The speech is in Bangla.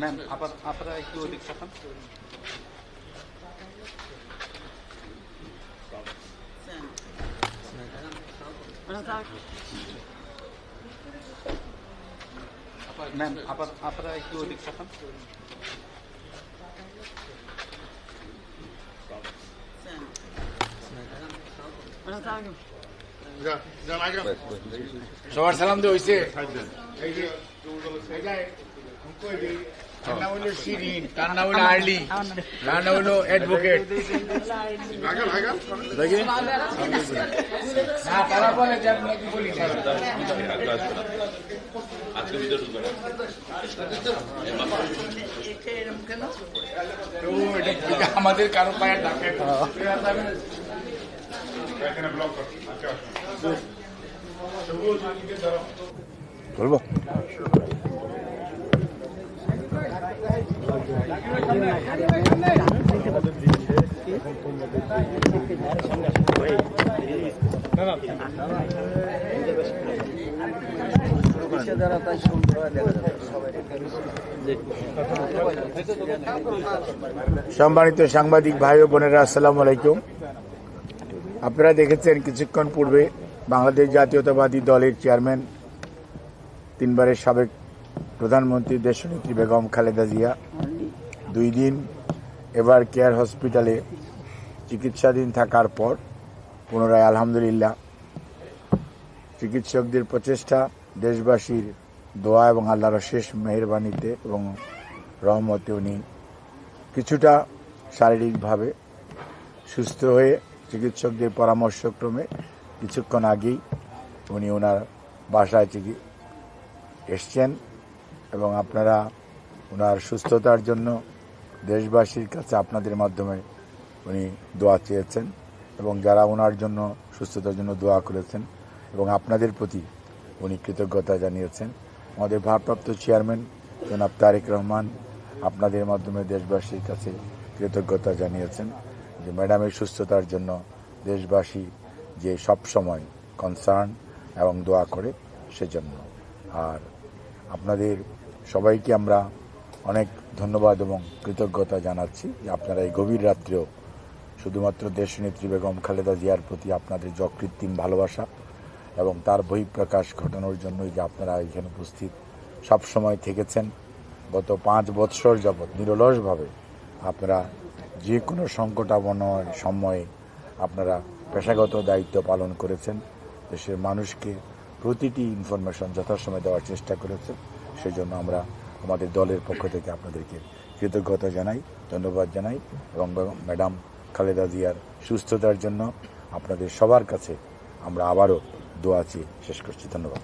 ম্যাম আপনারা একটু ওদিক তাকান ম্যাম আপনারা একটু ওদিক তাকান সবার সালাম দিয়ে হয়েছে তার নাম হলো শিরিন তার নাম হলো আর্লি তার নাম হলো অ্যাডভোকেট না তারা বলে যে আপনাকে বলি না। তো এটা এটা আমাদের কারও পায়ে ডাকে? সম্মানিত সাংবাদিক ভাই ও বোনেরা, আসসালামু আলাইকুম। আপনারা দেখেছেন কিছুক্ষণ পূর্বে বাংলাদেশ জাতীয়তাবাদী দলের চেয়ারম্যান, তিনবারের সাবেক প্রধানমন্ত্রী দেশনেত্রী বেগম খালেদা জিয়া দুই দিন এবার কেয়ার হসপিটালে চিকিৎসাধীন থাকার পর পুনরায় আলহামদুলিল্লাহ, চিকিৎসকদের প্রচেষ্টা, দেশবাসীর দোয়া এবং আল্লাহর শেষ মেহরবানিতে এবং রহমতে উনি কিছুটা শারীরিকভাবে সুস্থ হয়ে চিকিৎসকদের পরামর্শক্রমে কিছুক্ষণ আগেই উনি ওনার বাসায় চিকি, এসছেন এবং আপনারা ওনার সুস্থতার জন্য দেশবাসীর কাছে আপনাদের মাধ্যমে উনি দোয়া চেয়েছেন এবং যারা ওনার জন্য, সুস্থতার জন্য দোয়া করেছেন এবং আপনাদের প্রতি উনি কৃতজ্ঞতা জানিয়েছেন। আমাদের ভারপ্রাপ্ত চেয়ারম্যান জনাব তারেক রহমান আপনাদের মাধ্যমে দেশবাসীর কাছে কৃতজ্ঞতা জানিয়েছেন যে ম্যাডামের সুস্থতার জন্য দেশবাসী যে সব সময় কনসার্ন এবং দোয়া করে সেজন্য। আর আপনাদের সবাইকে আমরা অনেক ধন্যবাদ এবং কৃতজ্ঞতা জানাচ্ছি যে আপনারা এই গভীর রাত্রেও শুধুমাত্র দেশনেত্রী বেগম খালেদা জিয়ার প্রতি আপনাদের যকৃত্রিম ভালোবাসা এবং তার বহিঃপ্রকাশ ঘটানোর জন্যই যে আপনারা এখানে উপস্থিত সব সময় থেকেছেন, গত পাঁচ বৎসর যাবৎ নিরলসভাবে আপনারা যে কোনো সংকটাবন সময়ে আপনারা পেশাগত দায়িত্ব পালন করেছেন, দেশের মানুষকে প্রতিটি ইনফরমেশন যথাসময়ে দেওয়ার চেষ্টা করেছেন সেই জন্য আমরা আমাদের দলের পক্ষ থেকে আপনাদেরকে কৃতজ্ঞতা জানাই, ধন্যবাদ জানাই এবং ম্যাডাম খালেদা জিয়ার সুস্থতার জন্য আপনাদের সবার কাছে আমরা আবারও দোয়া চেয়ে শেষ করছি। ধন্যবাদ।